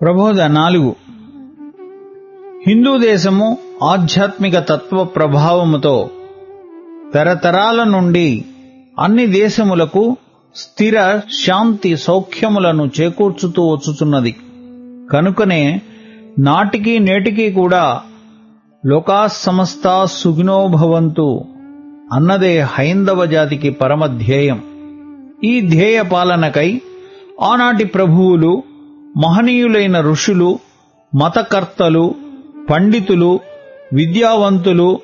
ప్రబోధ నాలుగు. హిందూ దేశము ఆధ్యాత్మిక తత్వ ప్రభావముతో తరతరాల నుండి అన్ని దేశములకు స్థిర శాంతి సౌఖ్యములను చేకూర్చుతూ వచ్చుతున్నది కనుకనే నాటికి నేటికి కూడా లోకా సమస్త సుఖినో అన్నదే హైందవ జాతికి పరమ ధ్యేయం. ఈ ధ్యేయ పాలనకై ఆనాటి ప్రభువులు మహనీయులైన ఋషులు మతకర్తలు పండితులు విద్యావంతులు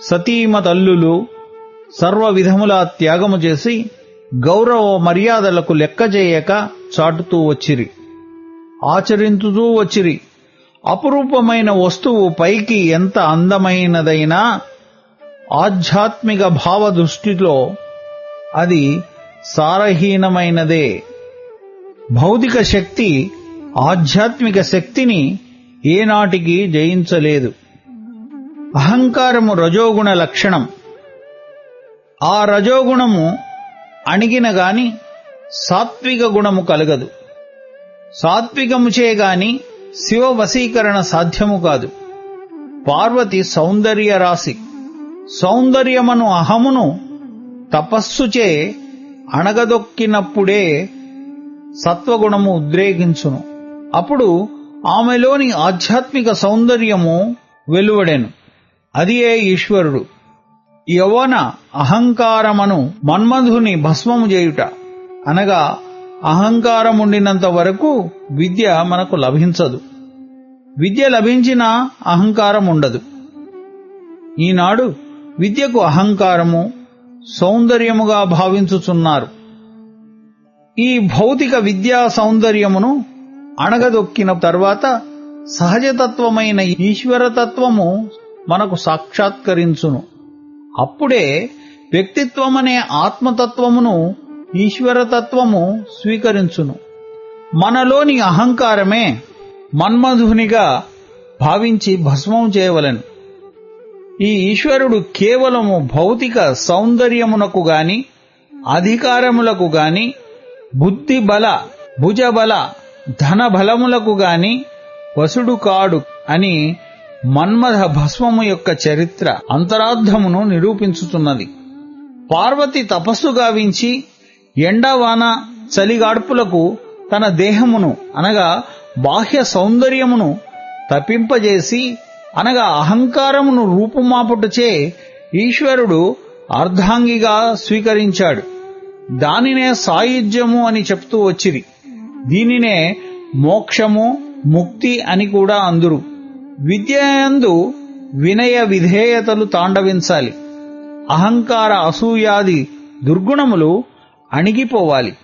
సతీమతల్లులు సర్వ విధములా త్యాగము చేసి గౌరవ మర్యాదలకు లెక్క చేయక చాటుతూ వచ్చిరి. ఆచరించుతూ వచ్చిరి. అపురూపమైన వస్తువు పైకి ఎంత అందమైనదైనా ఆధ్యాత్మిక భావ దృష్టిలో అది సారహీనమైనదే. భౌతిక శక్తి ఆధ్యాత్మిక శక్తిని ఏనాటికి జయించలేదు. అహంకారము రజోగుణ లక్షణం. ఆ రజోగుణము అణిగిన గాని సాత్విక గుణము కలగదు. సాత్వికముచే గాని శివ వశీకరణ సాధ్యము కాదు. పార్వతి సౌందర్య రాశి. సౌందర్యమను అహమును తపస్సుచే అణగదొక్కినప్పుడే సత్వగుణము ఉద్రేగించును అప్పుడు ఆమెలోని ఆధ్యాత్మిక సౌందర్యము వెలువడెను. అది ఏ ఈశ్వరుడు? యవన అహంకారమను మన్మధుని భస్మము చేయుట. అనగా అహంకారముండినంత వరకు విద్య మనకు లభించదు. విద్య లభించినా అహంకారం ఉండదు ఈనాడు విద్యకు అహంకారము సౌందర్యముగా భావించుచున్నారు. ఈ భౌతిక విద్యా సౌందర్యమును అణగదొక్కిన తర్వాత సహజతత్వమైన ఈశ్వరతత్వము మనకు సాక్షాత్కరించును. అప్పుడే వ్యక్తిత్వమనే ఆత్మతత్వమును ఈశ్వరతత్వము స్వీకరించును. మనలోని అహంకారమే మన్మధునిగా భావించి భస్మం చేయవలెను. ఈ ఈశ్వరుడు కేవలము భౌతిక సౌందర్యమునకు గాని అధికారములకు గాని బుద్ధి బల భుజబల ధన బలములకు గాని వసుడు కాడు అని మన్మథ భస్మము యొక్క చరిత్ర అంతరార్థమును నిరూపించుతున్నది. పార్వతి తపస్సు గావించి ఎండవాన చలిగాడ్పులకు తన దేహమును అనగా బాహ్య సౌందర్యమును తప్పింపజేసి అనగా అహంకారమును రూపుమాపుటచే ఈశ్వరుడు అర్ధాంగిగా స్వీకరించాడు. దానినే సాయుధ్యము అని చెప్తూ వచ్చిరి. దీనినే మోక్షము ముక్తి అని కూడా అందురు. విద్యందు వినయ విధేయతలు తాండవించాలి. అహంకార అసూయాది దుర్గుణములు అణిగిపోవాలి.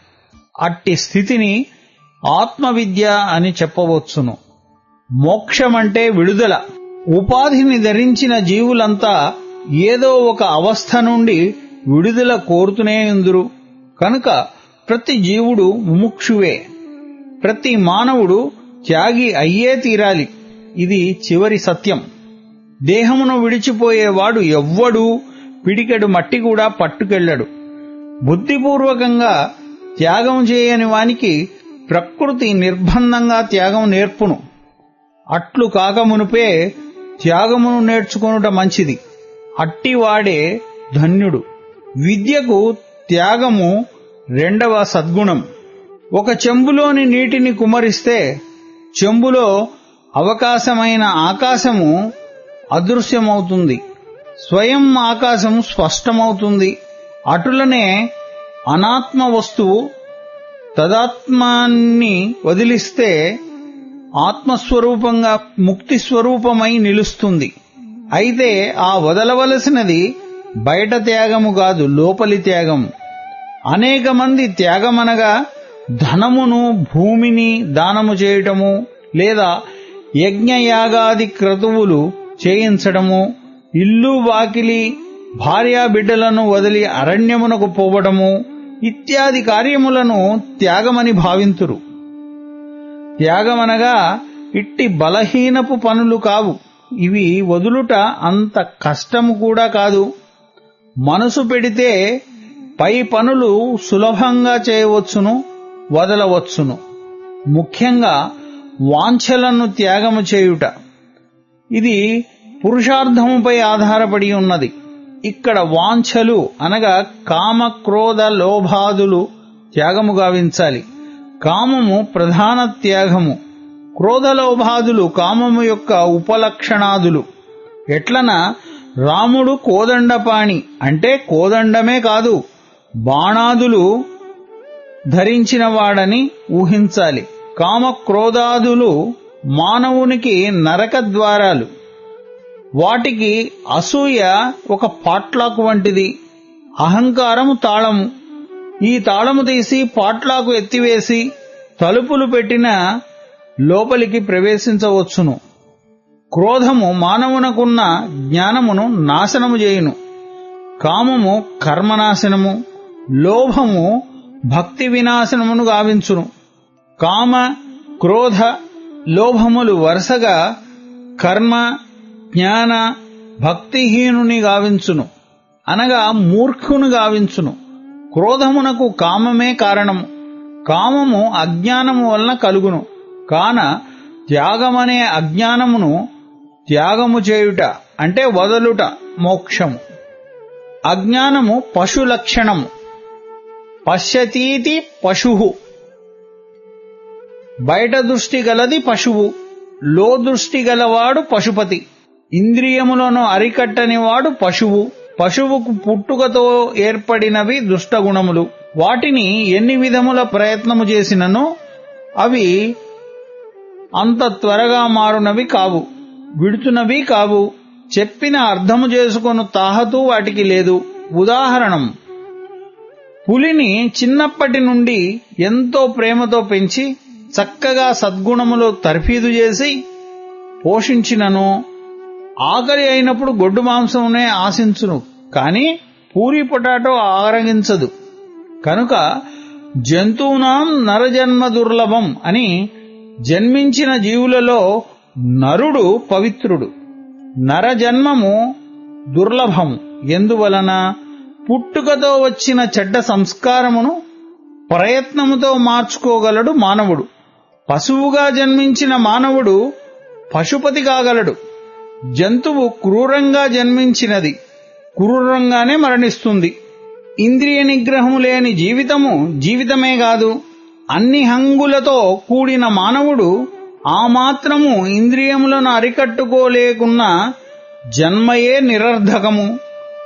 అట్టి స్థితిని ఆత్మవిద్య అని చెప్పవచ్చును. మోక్షమంటే విడుదల. ఉపాధిని ధరించిన జీవులంతా ఏదో ఒక అవస్థ నుండి విడుదల కోరుతూనే ఉందురు. కనుక ప్రతి జీవుడు ముముక్షువే. ప్రతి మానవుడు త్యాగి అయ్యే తీరాలి. ఇది చివరి సత్యం. దేహమును విడిచిపోయేవాడు ఎవ్వడూ పిడికెడు మట్టి కూడా పట్టుకెళ్ళడు. బుద్ధిపూర్వకంగా త్యాగం చేయని వానికి ప్రకృతి నిర్బంధంగా త్యాగం నేర్పును. అట్లు కాకమునుపే త్యాగమును నేర్చుకొనుట మంచిది. అట్టివాడే ధన్యుడు. విద్యకు త్యాగము రెండవ సద్గుణం. ఒక చెంబులోని నీటిని కుమరిస్తే చెంబులో అవకాశమైన ఆకాశము అదృశ్యమవుతుంది. స్వయం ఆకాశం స్పష్టమవుతుంది. అటులనే అనాత్మ వస్తువు తదాత్మాన్ని వదిలిస్తే ఆత్మస్వరూపంగా ముక్తి స్వరూపమై నిలుస్తుంది. అయితే ఆ వదలవలసినది బయట త్యాగము కాదు లోపలి త్యాగం. అనేక మంది త్యాగమనగా ధనమును భూమిని దానము చేయటము లేదా యజ్ఞయాగాది క్రతువులు చేయించడము ఇల్లు వాకిలి భార్యా బిడ్డలను వదిలి అరణ్యమునకు పోవడము ఇత్యాది కార్యములను త్యాగమని భావింతురు. త్యాగమనగా ఇట్టి బలహీనపు పనులు కావు. ఇవి వదులుట అంత కష్టము కూడా కాదు. మనసు పెడితే పై పనులు సులభంగా చేయవచ్చును. వదలవచ్చును. ముఖ్యంగా వాంఛలను త్యాగము చేయుట. ఇది పురుషార్థముపై ఆధారపడి ఉన్నది. ఇక్కడ వాంఛలు అనగా కామ క్రోధ లోభాదులు త్యాగము గావించాలి. కామము ప్రధాన త్యాగము. క్రోధలోభాదులు కామము యొక్క ఉపలక్షణాదులు. ఎట్లన రాముడు కోదండపాణి అంటే కోదండమే కాదు బాణాదులు ధరించినవాడని ఊహించాలి. కామ క్రోధాదులు మానవునికి నరక ద్వారాలు. వాటికి అసూయ ఒక పాట్లాకు వంటిది. అహంకారము తాళము. ఈ తాళము తీసి పాట్లాకు ఎత్తివేసి తలుపులు పెట్టిన లోపలికి ప్రవేశించవచ్చును. క్రోధము మానవునకున్న జ్ఞానమును నాశనము చేయును. కామము కర్మనాశనము. లోభము భక్తి వినాశనమును గావించును. కామ క్రోధ లోభములు వరుసగా కర్మ జ్ఞాన భక్తిహీనుని గావించును. అనగా మూర్ఖుని గావించును. క్రోధమునకు కామమే కారణము. కామము అజ్ఞానము వలన కలుగును. కాన త్యాగమనే అజ్ఞానమును త్యాగము చేయుట అంటే వదలుట మోక్షము. అజ్ఞానము పశు లక్షణము. పశ్యతీతి పశువు బయట దృష్టి గలది పశువు లో దృష్టి గలవాడు పశుపతి. ఇంద్రియములను అరికట్టనివాడు పశువు. పశువుకు పుట్టుకతో ఏర్పడినవి దుష్టగుణములు. వాటిని ఎన్ని విధముల ప్రయత్నము చేసినను అవి అంత త్వరగా మారునవి కావు విడుచునవి కావు. చెప్పిన అర్థము చేసుకొను తాహతూ వాటికి లేదు. ఉదాహరణం పులిని చిన్నప్పటి నుండి ఎంతో ప్రేమతో పెంచి చక్కగా సద్గుణములో తర్ఫీదు చేసి పోషించినను. ఆకలి అయినప్పుడు గొడ్డు మాంసమునే ఆశించును కాని పూరి పొటాటో ఆరగించదు. కనుక జంతువునాం నరజన్మ దుర్లభం అని జన్మించిన జీవులలో నరుడు పవిత్రుడు. నరజన్మము దుర్లభము ఎందువలన? పుట్టుకతో వచ్చిన చెడ్డ సంస్కారమును ప్రయత్నముతో మార్చుకోగలడు మానవుడు. పశువుగా జన్మించిన మానవుడు పశుపతి కాగలడు. జంతువు క్రూరంగా జన్మించినది క్రూరంగానే మరణిస్తుంది. ఇంద్రియ నిగ్రహము లేని జీవితము జీవితమే కాదు అన్ని హంగులతో కూడిన మానవుడు ఆ మాత్రము ఇంద్రియములను అరికట్టుకోలేకున్న జన్మయే నిరర్ధకము.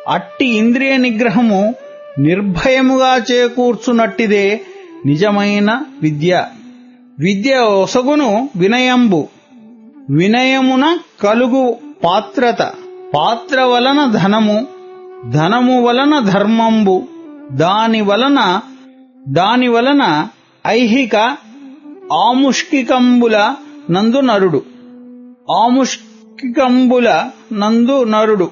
అట్టి ఇంద్రియ నిగ్రహము నిర్భయముగా చేకూర్చునట్టిదే నిజమైన విద్య. విద్య ఒసగును వినయంబు. వినయమున కలుగు పాత్రత. పాత్ర వలన ధనము ధనము వలన ధర్మంబు. దాని వలన దాని వలన ఐహిక ఆముష్కికంబుల నందు నరుడు. ఆముష్కికంబుల నందు నరుడు.